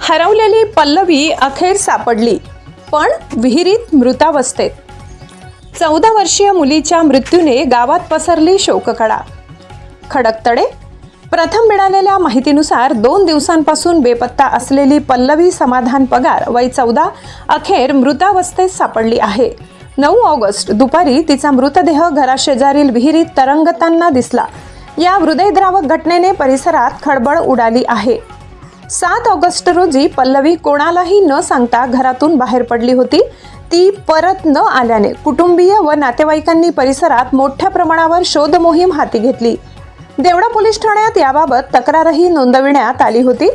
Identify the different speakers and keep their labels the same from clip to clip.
Speaker 1: हरवलेली पल्लवी अखेर सापडली पण विहिरीत मृतावस्थेत. चौदा वर्षीय मुलीच्या मृत्यूने गावात पसरली शोककळा. खडकतडे? प्रथम मिळालेल्या माहितीनुसार दोन दिवसांपासून बेपत्ता असलेली पल्लवी समाधान पगार वय चौदा अखेर मृतावस्थेत सापडली आहे. नऊ ऑगस्ट दुपारी तिचा मृतदेह घराशेजारील विहिरीत तरंगताना दिसला. या हृदयद्रावक घटनेने परिसरात खळबळ उडाली आहे. सात ऑगस्ट रोजी पल्लवी कोणालाही न सांगता घरातून बाहेर पडली होती. ती परत न आल्याने कुटुंबीय व नातेवाईकांनी परिसरात मोठ्या प्रमाणावर शोध मोहीम हाती घेतली. देवडा पोलीस ठाण्यात याबाबत तक्रारही नोंदविण्यात आली होती.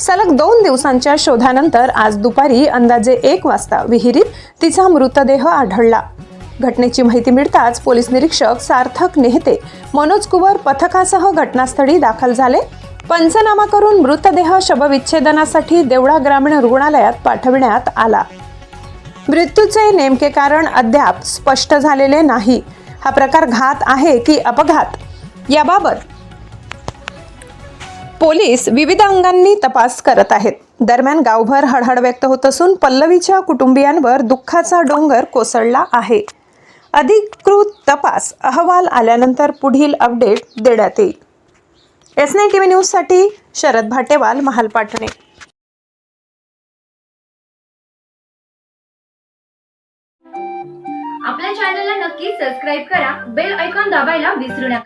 Speaker 1: सलग दोन दिवसांच्या शोधानंतर आज दुपारी अंदाजे एक वाजता विहिरीत तिचा मृतदेह आढळला. घटनेची माहिती मिळताच पोलीस निरीक्षक सार्थक नेहते मनोज कुवर पथकासह घटनास्थळी दाखल झाले. पंचनामा करून मृतदेह शवविच्छेदनासाठी देवळा ग्रामीण रुग्णालयात पाठविण्यात आला. मृत्यूचे नेमके कारण अद्याप स्पष्ट झालेले नाही. हा प्रकार घात आहे की अपघात? याबाबत पोलीस विविध अंगांनी तपास करत आहेत. दरम्यान गावभर हळहळ व्यक्त होत असून पल्लवीच्या कुटुंबियांवर दुःखाचा डोंगर कोसळला आहे. अधिकृत तपास अहवाल आल्यानंतर पुढील अपडेट देण्यात येईल. एस नाईन टी व्ही न्यूजसाठी शरद भाटेवाल महालपाटणे
Speaker 2: आपल्या चॅनलला नक्की सबस्क्राईब करा बेल ऐकॉन दाबायला विसरू नका.